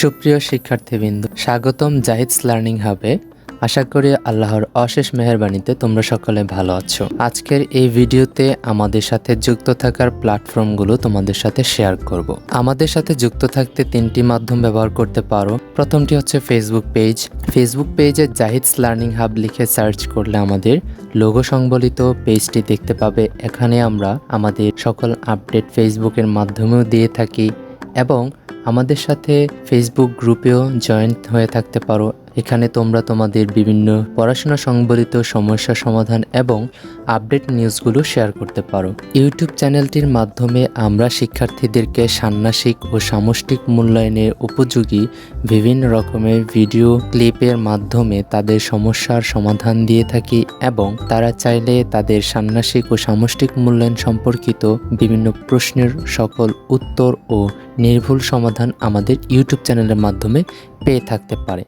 সুপ্রিয় শিক্ষার্থীবৃন্দ, স্বাগতম জাহিদস লার্নিং হাবে। আশা করি আল্লাহর অশেষ মেহেরবানিতে তোমরা সকলে ভালো আছো। আজকের এই ভিডিওতে আমাদের সাথে যুক্ত থাকার প্ল্যাটফর্মগুলো তোমাদের সাথে শেয়ার করব। আমাদের সাথে যুক্ত থাকতে তিনটি মাধ্যম ব্যবহার করতে পারো। প্রথমটি হচ্ছে ফেসবুক পেজ ফেসবুক পেজে জাহিদস লার্নিং হাব লিখে সার্চ করলে আমাদের লোগো সংবলিত পেজটি দেখতে পাবে। এখানে আমরা আমাদের সকল আপডেট ফেসবুকের মাধ্যমেও দিয়ে থাকি এবং আমাদের সাথে ফেসবুক গ্রুপেও জয়েন্ট হয়ে থাকতে পারো। এখানে তোমরা তোমাদের বিভিন্ন পড়াশোনা সংবলিত সমস্যা সমাধান এবং আপডেট নিউজগুলো শেয়ার করতে পারো। ইউটিউব চ্যানেলটির মাধ্যমে আমরা শিক্ষার্থীদেরকে ষান্মাসিক ও সামষ্টিক মূল্যায়নের উপযোগী বিভিন্ন রকমের ভিডিও ক্লিপের মাধ্যমে তাদের সমস্যার সমাধান দিয়ে থাকি এবং তারা চাইলে তাদের ষান্মাসিক ও সামষ্টিক মূল্যায়ন সম্পর্কিত বিভিন্ন প্রশ্নের সকল উত্তর ও নির্ভুল সমাধান আমাদের ইউটিউব চ্যানেলের মাধ্যমে পেয়ে থাকতে পারে।